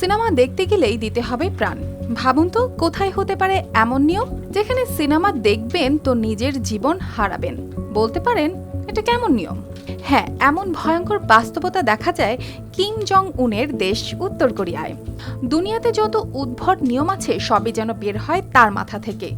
Cinema দেখতে গেলেই দিতে হবে প্রাণ। ভাবুন তো, কোথায় হতে পারে এমন নিয়ম, যেখানে সিনেমা দেখবেন তো নিজের জীবন হারাবেন। বলতে পারেন, এটা কেমন নিয়ম? হ্যাঁ এমন ভয়ঙ্কর বাস্তবতা দেখা যায় কিম জং উনের দেশ উত্তর কোরিয়ায়। দুনিয়াতে যত উদ্ভট নিয়ম আছে, সবই যেন বের হয় তার মাথা থেকে।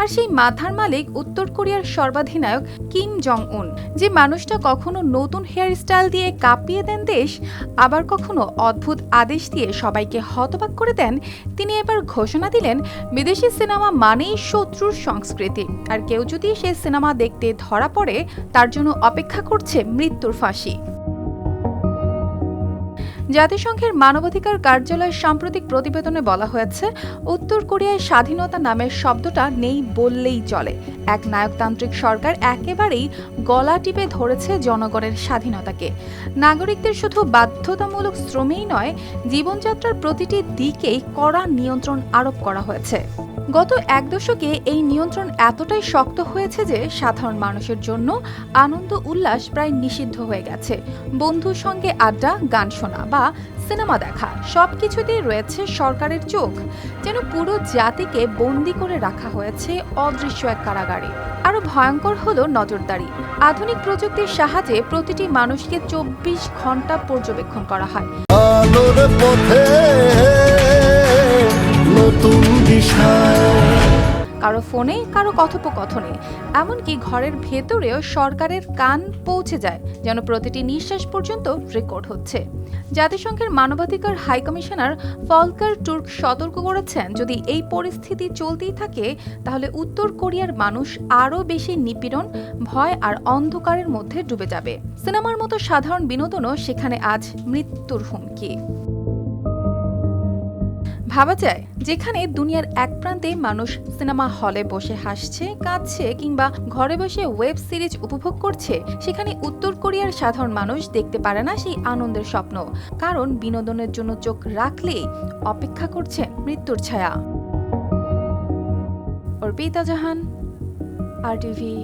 আর সেই মাথার মালিক উত্তর কোরিয়ার সর্বাধিনায়ক কিম জং উন যে মানুষটা কখনো নতুন হেয়ার স্টাইল দিয়ে কাঁপিয়ে দেন দেশ, আবার কখনো অদ্ভুত আদেশ দিয়ে সবাইকে হতবাক করে দেন, তিনি এবার ঘোষণা দিলেন, বিদেশি সিনেমা মানেই শত্রুর সংস্কৃতি। আর কেউ যদি সে সিনেমা দেখতে ধরা পড়ে তার জন্য অপেক্ষা করছে মৃত্যুর ফাঁসি। জাতিসংঘের মানবাধিকার কার্যালয়ের সাম্প্রতিক প্রতিবেদনে বলা হয়েছে, উত্তর কোরিয়ায় স্বাধীনতা নামের শব্দটা নেই বললেই চলে। এক নায়কতান্ত্রিক সরকার একেবারেই গলা টিপে ধরেছে জনগণের স্বাধীনতাকে। নাগরিকদের শুধু বাধ্যতামূলক শ্রমেই নয়, জীবনযাত্রার প্রতিটি দিকেই কড়া নিয়ন্ত্রণ আরোপ করা হয়েছে। গত এক দশকে এই নিয়ন্ত্রণ এতটাই শক্ত হয়েছে যে সাধারণ মানুষের জন্য আনন্দ উল্লাস প্রায় নিষিদ্ধ হয়ে গেছে। বন্ধুর সঙ্গে আড্ডা, গান শোনা। বা সিনেমা দেখা, সবকিছুতেই রয়েছে সরকারের চোখ, যেন পুরো জাতিকে বন্দি করে রাখা হয়েছে অদৃশ্য এক কারাগারে। আরও ভয়ঙ্কর হলো নজরদারি। আধুনিক প্রযুক্তির সাহায্যে প্রতিটি মানুষকে চব্বিশ ঘণ্টা পর্যবেক্ষণ করা হয়। নতুন কারও ফোনে, কারও কথোপকথনে। এমনকি ঘরের ভেতরেও সরকারের কান পৌঁছে যায়, যেন প্রতিটি নিঃশ্বাস পর্যন্ত রেকর্ড হচ্ছে। জাতিসংঘের মানবাধিকার হাই কমিশনার ফলকার টুর্ক সতর্ক করেছেন, যদি এই পরিস্থিতি চলতেই থাকে, তাহলে উত্তর কোরিয়ার মানুষ আরও বেশি নিপীড়ন, ভয় আর অন্ধকারের মধ্যে ডুবে যাবে। সিনেমার মতো সাধারণ বিনোদনও সেখানে আজ মৃত্যুর হুমকি। ভাবা যায় যেখানে দুনিয়ার এক প্রান্তে মানুষ সিনেমা হলে বসে হাসছে, কাঁদছে কিংবা ঘরে বসে ওয়েব সিরিজ উপভোগ করছে, সেখানে উত্তর কোরিয়ার সাধারণ মানুষ দেখতে পারে না সেই আনন্দের স্বপ্ন। কারণ বিনোদনের জন্য চোখ রাখলেই অপেক্ষা করছে মৃত্যুর ছায়া। অর্পিতা জাহান আর টিভি